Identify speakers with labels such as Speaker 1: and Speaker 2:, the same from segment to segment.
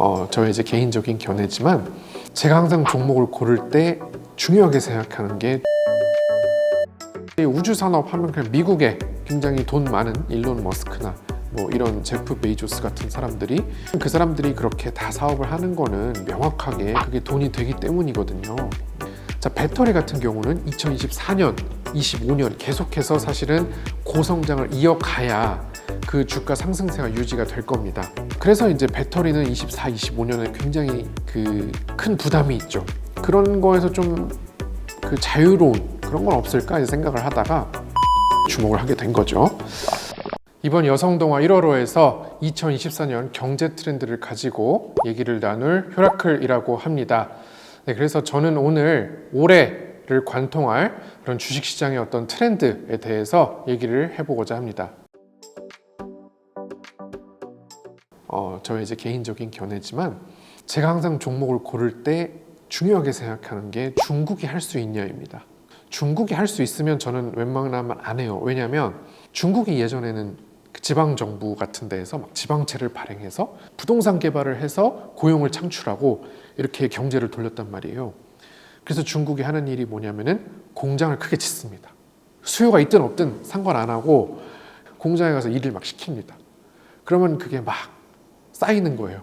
Speaker 1: 어, 저의 이제 개인적인 견해지만 제가 항상 종목을 고를 때 중요하게 생각하는 게 우주 산업 하면 그냥 미국에 굉장히 돈 많은 일론 머스크나 뭐 이런 제프 베이조스 같은 사람들이 그 사람들이 그렇게 다 사업을 하는 거는 명확하게 그게 돈이 되기 때문이거든요. 자 배터리 같은 경우는 2024년, 25년 계속해서 사실은 고성장을 이어가야 그 주가 상승세가 유지가 될 겁니다. 그래서 이제 배터리는 24, 25년에 굉장히 그 큰 부담이 있죠. 그런 거에서 좀 그 자유로운 그런 건 없을까 생각을 하다가 주목을 하게 된 거죠. 이번 여성동화 1월호에서 2024년 경제 트렌드를 가지고 얘기를 나눌 효라클이라고 합니다. 네, 그래서 저는 오늘 올해를 관통할 그런 주식시장의 어떤 트렌드에 대해서 얘기를 해보고자 합니다. 어, 저의 이제 개인적인 견해지만 제가 항상 종목을 고를 때 중요하게 생각하는 게 중국이 할 수 있냐입니다. 중국이 할 수 있으면 저는 웬만하면 안 해요. 왜냐하면 중국이 예전에는 그 지방 정부 같은 데에서 막 지방채를 발행해서 부동산 개발을 해서 고용을 창출하고 이렇게 경제를 돌렸단 말이에요. 그래서 중국이 하는 일이 뭐냐면은 공장을 크게 짓습니다. 수요가 있든 없든 상관 안 하고 공장에 가서 일을 막 시킵니다. 그러면 그게 막 쌓이는 거예요.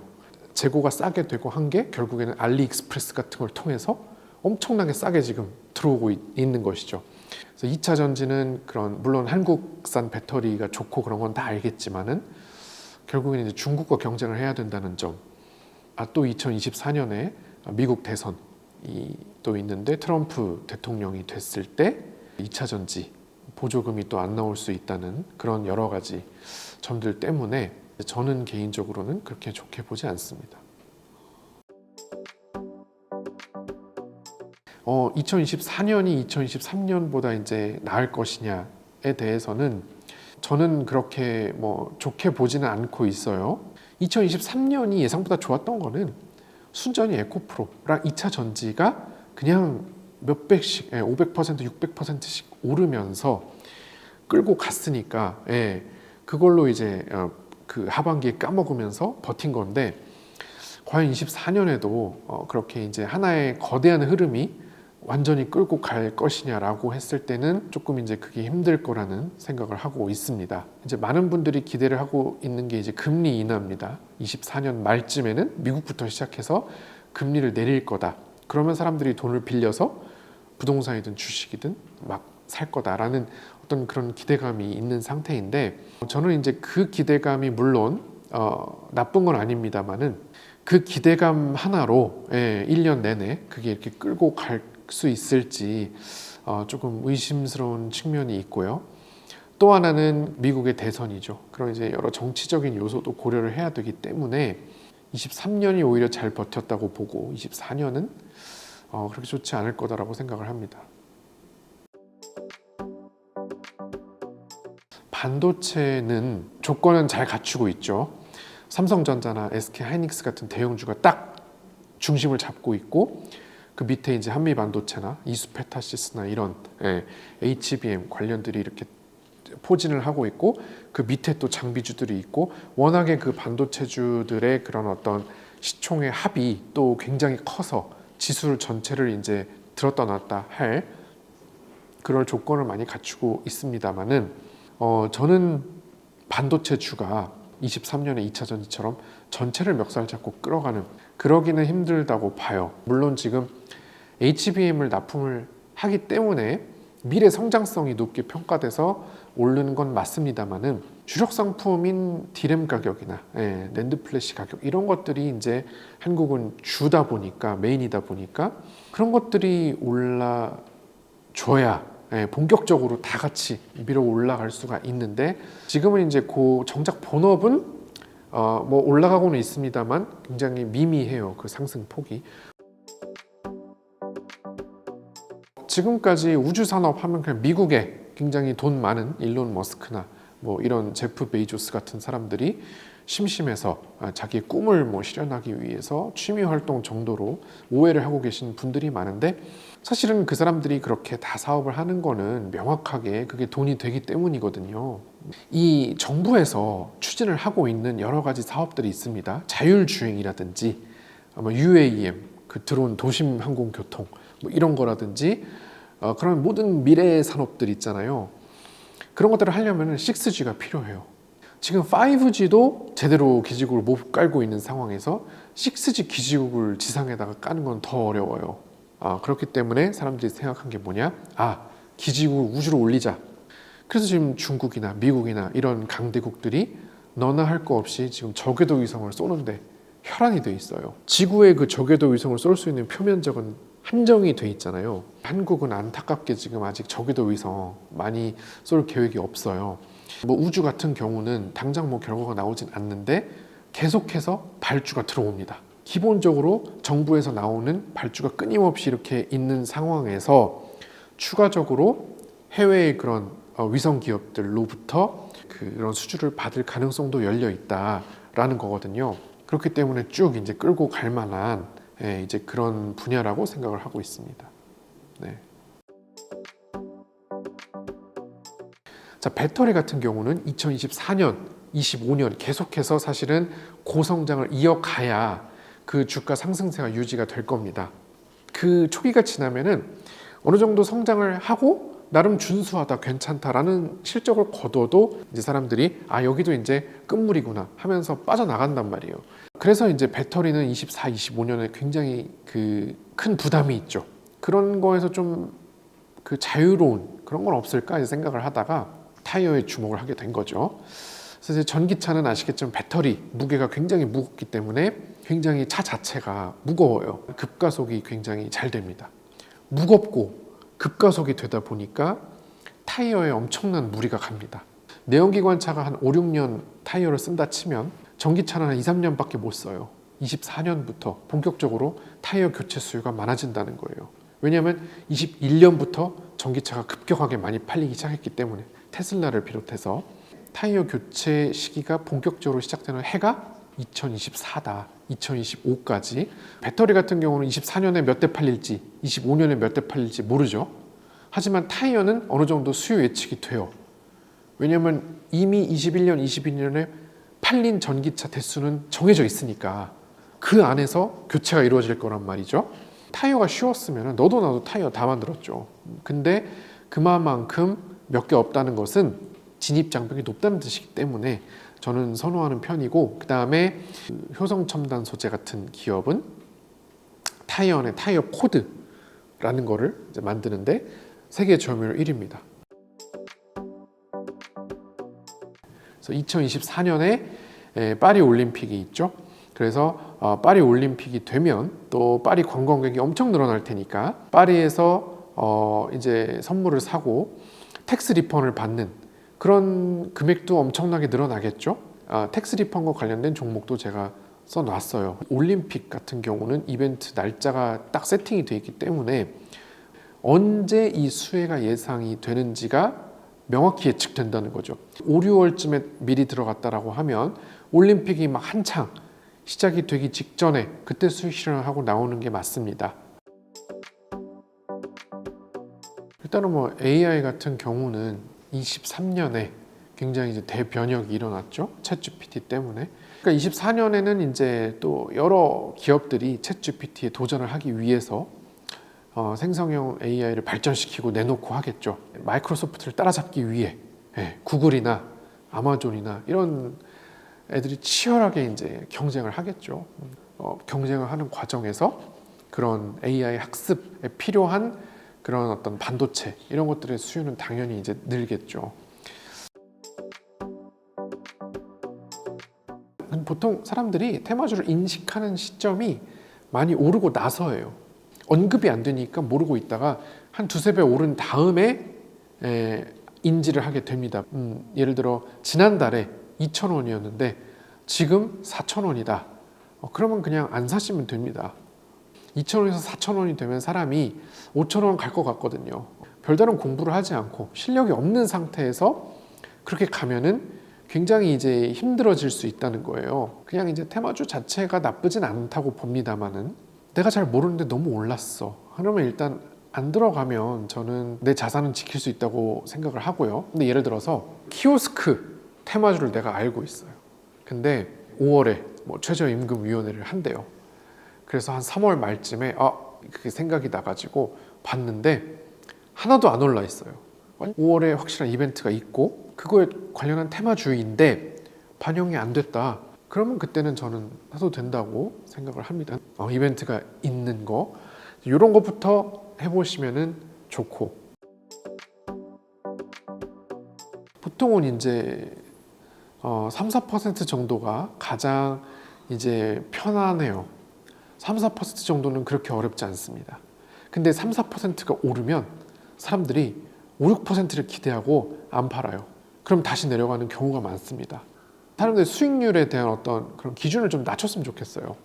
Speaker 1: 재고가 싸게 되고 한 게 결국에는 알리익스프레스 같은 걸 통해서 엄청나게 싸게 지금 들어오고 있- 있는 것이죠. 그래서 2차 전지는 그런 물론 한국산 배터리가 좋고 그런 건 다 알겠지만은 결국에는 이제 중국과 경쟁을 해야 된다는 점. 아 또 2024년에 미국 대선이 또 있는데 트럼프 대통령이 됐을 때 2차 전지 보조금이 또 안 나올 수 있다는 그런 여러 가지 점들 때문에 저는 개인적으로는 그렇게 좋게 보지 않습니다. 어, 2024년이 2023년보다 이제 나을 것이냐에 대해서는 저는 그렇게 뭐 좋게 보지는 않고 있어요. 2023년이 예상보다 좋았던 거는 순전히 에코프로랑 2차 전지가 그냥 몇백씩, 예, 500%, 600%씩 오르면서 끌고 갔으니까, 예, 그걸로 이제 어, 그 하반기에 까먹으면서 버틴 건데, 과연 24년에도 어, 그렇게 이제 하나의 거대한 흐름이 완전히 끌고 갈 것이냐라고 했을 때는 조금 이제 그게 힘들 거라는 생각을 하고 있습니다. 이제 많은 분들이 기대를 하고 있는 게 이제 금리 인하입니다. 24년 말쯤에는 미국부터 시작해서 금리를 내릴 거다. 그러면 사람들이 돈을 빌려서 부동산이든 주식이든 막 살 거다라는 어떤 그런 기대감이 있는 상태인데 저는 이제 그 기대감이 물론 어, 나쁜 건 아닙니다만은 그 기대감 하나로 예, 1년 내내 그게 이렇게 끌고 갈 수 있을지 어, 조금 의심스러운 측면이 있고요. 또 하나는 미국의 대선이죠. 그런 이제 여러 정치적인 요소도 고려를 해야 되기 때문에 23년이 오히려 잘 버텼다고 보고 24년은 어, 그렇게 좋지 않을 거다라고 생각을 합니다. 반도체는 조건은 잘 갖추고 있죠. 삼성전자나 SK 하이닉스 같은 대형주가 딱 중심을 잡고 있고 그 밑에 이제 한미 반도체나 이수페타시스나 이런 예, HBM 관련들이 이렇게 포진을 하고 있고 그 밑에 또 장비주들이 있고 워낙에 그 반도체주들의 그런 어떤 시총의 합이 또 굉장히 커서 지수 전체를 이제 들었다 놨다 할 그럴 조건을 많이 갖추고 있습니다만은 어 저는 반도체 주가 23년에 2차 전지처럼 전체를 멱살 잡고 끌어가는 그러기는 힘들다고 봐요. 물론 지금 HBM을 납품을 하기 때문에 미래 성장성이 높게 평가돼서 오르는 건 맞습니다만은 주력 상품인 디램 가격이나 예, 랜드 플래시 가격 이런 것들이 이제 한국은 주다 보니까 메인이다 보니까 그런 것들이 올라줘야 예, 본격적으로 다 같이 밀어 올라갈 수가 있는데 지금은 이제 그 정작 본업은 어, 뭐 올라가고는 있습니다만 굉장히 미미해요 그 상승 폭이. 지금까지 우주 산업 하면 그냥 미국에 굉장히 돈 많은 일론 머스크나 뭐 이런 제프 베이조스 같은 사람들이 심심해서 아, 자기의 꿈을 뭐 실현하기 위해서 취미 활동 정도로 오해를 하고 계신 분들이 많은데 사실은 그 사람들이 그렇게 다 사업을 하는 거는 명확하게 그게 돈이 되기 때문이거든요. 이 정부에서 추진을 하고 있는 여러 가지 사업들이 있습니다. 자율주행이라든지 뭐 UAM, 그 드론 도심 항공교통 뭐 이런 거라든지 어, 그런 모든 미래 산업들 있잖아요. 그런 것들을 하려면 6G가 필요해요. 지금 5G도 제대로 기지국을 못 깔고 있는 상황에서 6G 기지국을 지상에다가 까는 건 더 어려워요. 아, 그렇기 때문에 사람들이 생각한 게 뭐냐? 아, 기지국을 우주로 올리자. 그래서 지금 중국이나 미국이나 이런 강대국들이 너나 할 거 없이 지금 저궤도 위성을 쏘는데 혈안이 돼 있어요. 지구의 그 저궤도 위성을 쏠 수 있는 표면적은 한정이 돼 있잖아요. 한국은 안타깝게 지금 아직 저궤도 위성 많이 쏠 계획이 없어요. 뭐 우주 같은 경우는 당장 뭐 결과가 나오진 않는데 계속해서 발주가 들어옵니다. 기본적으로 정부에서 나오는 발주가 끊임없이 이렇게 있는 상황에서 추가적으로 해외의 그런 어, 위성 기업들로부터 그런 수주를 받을 가능성도 열려 있다라는 거거든요. 그렇기 때문에 쭉 이제 끌고 갈 만한 예, 이제 그런 분야라고 생각을 하고 있습니다. 네. 자, 배터리 같은 경우는 2024년, 25년 계속해서 사실은 고성장을 이어가야 그 주가 상승세가 유지가 될 겁니다. 그 초기가 지나면은 어느 정도 성장을 하고 나름 준수하다, 괜찮다라는 실적을 거둬도 이제 사람들이 아 여기도 이제 끝물이구나 하면서 빠져나간단 말이에요. 그래서 이제 배터리는 24, 25년에 굉장히 그 큰 부담이 있죠. 그런 거에서 좀 그 자유로운 그런 건 없을까 이제 생각을 하다가 타이어에 주목을 하게 된 거죠. 그래서 전기차는 아시겠지만 배터리 무게가 굉장히 무겁기 때문에 굉장히 차 자체가 무거워요. 급가속이 굉장히 잘 됩니다. 무겁고 급가속이 되다 보니까 타이어에 엄청난 무리가 갑니다. 내연기관 차가 한 5, 6년 타이어를 쓴다 치면 전기차는 한 2, 3년밖에 못 써요. 24년부터 본격적으로 타이어 교체 수요가 많아진다는 거예요. 왜냐하면 21년부터 전기차가 급격하게 많이 팔리기 시작했기 때문에 테슬라를 비롯해서 타이어 교체 시기가 본격적으로 시작되는 해가 2024다. 2025까지 배터리 같은 경우는 24년에 몇 대 팔릴지 25년에 몇 대 팔릴지 모르죠. 하지만 타이어는 어느 정도 수요 예측이 돼요. 왜냐하면 이미 21년, 22년에 팔린 전기차 대수는 정해져 있으니까 그 안에서 교체가 이루어질 거란 말이죠. 타이어가 쉬웠으면 너도 나도 타이어 다 만들었죠. 근데 그만큼 몇 개 없다는 것은 진입 장벽이 높다는 뜻이기 때문에 저는 선호하는 편이고 그 다음에 효성 첨단 소재 같은 기업은 타이어 안에 타이어 코드라는 거를 만드는데 세계 점유율 1위입니다. 그래서 2024년에 파리 올림픽이 있죠. 그래서 어, 파리 올림픽이 되면 또 파리 관광객이 엄청 늘어날 테니까 파리에서 어, 이제 선물을 사고 텍스 리펀을 받는 그런 금액도 엄청나게 늘어나겠죠. 아, 텍스 리펀과 관련된 종목도 제가 써놨어요. 올림픽 같은 경우는 이벤트 날짜가 딱 세팅이 되어 있기 때문에 언제 이 수혜가 예상이 되는지가 명확히 예측된다는 거죠. 5, 6월쯤에 미리 들어갔다라고 하면 올림픽이 막 한창 시작이 되기 직전에 그때 수익 실현을 하고 나오는 게 맞습니다. 일단은 뭐 AI 같은 경우는 23년에 굉장히 이제 대변혁이 일어났죠. 챗 GPT 때문에. 그러니까 24년에는 이제 또 여러 기업들이 챗 GPT에 도전을 하기 위해서 어, 생성형 AI를 발전시키고 내놓고 하겠죠. 마이크로소프트를 따라잡기 위해 예, 구글이나 아마존이나 이런 애들이 치열하게 이제 경쟁을 하겠죠. 어, 경쟁을 하는 과정에서 그런 AI 학습에 필요한 그런 어떤 반도체 이런 것들의 수요는 당연히 이제 늘겠죠. 보통 사람들이 테마주를 인식하는 시점이 많이 오르고 나서예요. 언급이 안 되니까 모르고 있다가 한 두세 배 오른 다음에 에, 인지를 하게 됩니다. 음, 예를 들어 지난달에 2,000원이었는데 지금 4,000원이다. 어, 그러면 그냥 안 사시면 됩니다. 2,000원에서 4,000원이 되면 사람이 5,000원 갈 것 같거든요. 별다른 공부를 하지 않고 실력이 없는 상태에서 그렇게 가면은 굉장히 이제 힘들어질 수 있다는 거예요. 그냥 이제 테마주 자체가 나쁘진 않다고 봅니다만은 내가 잘 모르는데 너무 올랐어. 그러면 일단 안 들어가면 저는 내 자산은 지킬 수 있다고 생각을 하고요. 근데 예를 들어서 키오스크 테마주를 내가 알고 있어요. 근데 5월에 뭐 최저임금위원회를 한대요. 그래서 한 3월 말쯤에 아 그게 생각이 나가지고 봤는데 하나도 안 올라 있어요. 5월에 확실한 이벤트가 있고 그거에 관련한 테마주인데 반영이 안 됐다. 그러면 그때는 저는 사도 된다고 생각을 합니다. 어, 이벤트가 있는 거 이런 것부터 해보시면은 좋고 보통은 이제 어, 3, 4% 정도가 가장 이제 편안해요. 3, 4% 정도는 그렇게 어렵지 않습니다. 근데 3, 4%가 오르면 사람들이 5, 6%를 기대하고 안 팔아요. 그럼 다시 내려가는 경우가 많습니다. 사람들의 수익률에 대한 어떤 그런 기준을 좀 낮췄으면 좋겠어요.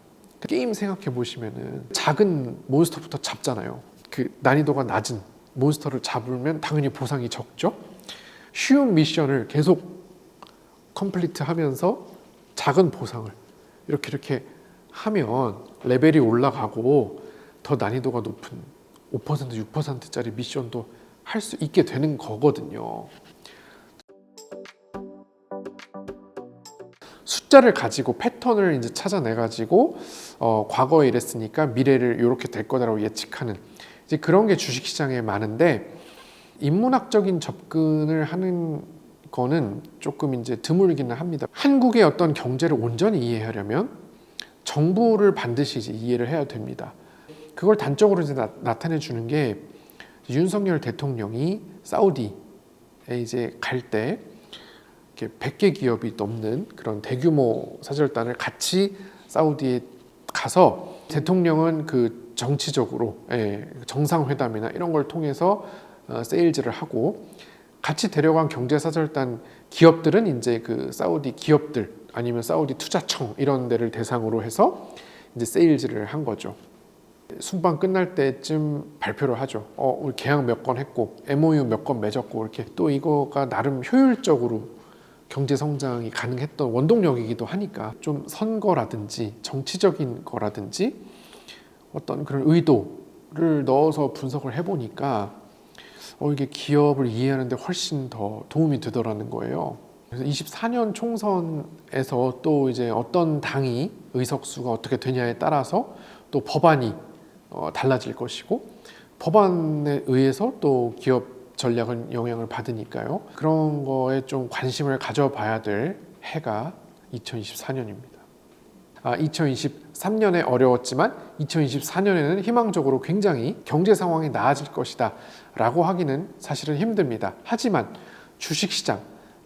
Speaker 1: 게임 생각해 보시면은 작은 몬스터부터 잡잖아요. 그 난이도가 낮은 몬스터를 잡으면 당연히 보상이 적죠. 쉬운 미션을 계속 컴플리트 하면서 작은 보상을 이렇게 이렇게 하면 레벨이 올라가고 더 난이도가 높은 5% 6%짜리 미션도 할 수 있게 되는 거거든요. 숫자를 가지고 패턴을 이제 찾아내 가지고 어, 과거에 이랬으니까 미래를 이렇게 될 거다라고 예측하는 이제 그런 게 주식 시장에 많은데 인문학적인 접근을 하는 거는 조금 이제 드물기는 합니다. 한국의 어떤 경제를 온전히 이해하려면 정부를 반드시 이해를 해야 됩니다. 그걸 단적으로 이제 나, 타내 주는 게 윤석열 대통령이 사우디에 이제 갈때 100개 기업이 넘는 그런 대규모 사절단을 같이 사우디에 가서 대통령은 그 정치적으로 예, 정상회담이나 이런 걸 통해서 어, 세일즈를 하고 같이 데려간 경제사절단 기업들은 이제 그 사우디 기업들 아니면 사우디 투자청 이런 데를 대상으로 해서 이제 세일즈를 한 거죠. 순방 끝날 때쯤 발표를 하죠. 어, 우리 계약 몇 건 했고 MOU 몇 건 맺었고 이렇게 또 이거가 나름 효율적으로 경제 성장이 가능했던 원동력이기도 하니까 좀 선거라든지 정치적인 거라든지 어떤 그런 의도를 넣어서 분석을 해보니까 어, 이게 기업을 이해하는데 훨씬 더 도움이 되더라는 거예요. 그래서 24년 총선에서 또 이제 어떤 당이 의석수가 어떻게 되냐에 따라서 또 법안이 어, 달라질 것이고 법안에 의해서 또 기업 전략은 영향을 받으니까요. 그런 거에 좀 관심을 가져봐야 될 해가 2024년입니다. 아, 2023년에 어려웠지만 2024년에는 희망적으로 굉장히 경제 상황이 나아질 것이다 라고 하기는 사실은 힘듭니다. 하지만 주식시장,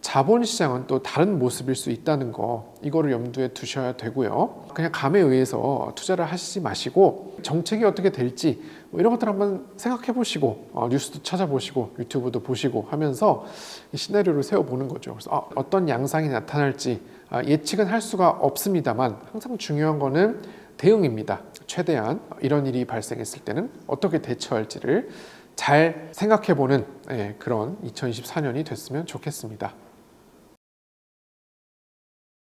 Speaker 1: 자본시장은 또 다른 모습일 수 있다는 거 이거를 염두에 두셔야 되고요. 그냥 감에 의해서 투자를 하시지 마시고 정책이 어떻게 될지 뭐 이런 것들 한번 생각해 보시고 어, 뉴스도 찾아보시고 유튜브도 보시고 하면서 시나리오를 세워보는 거죠. 그래서 아, 어떤 양상이 나타날지 아, 예측은 할 수가 없습니다만 항상 중요한 거는 대응입니다. 최대한 이런 일이 발생했을 때는 어떻게 대처할지를 잘 생각해보는 예, 그런 2024년이 됐으면 좋겠습니다.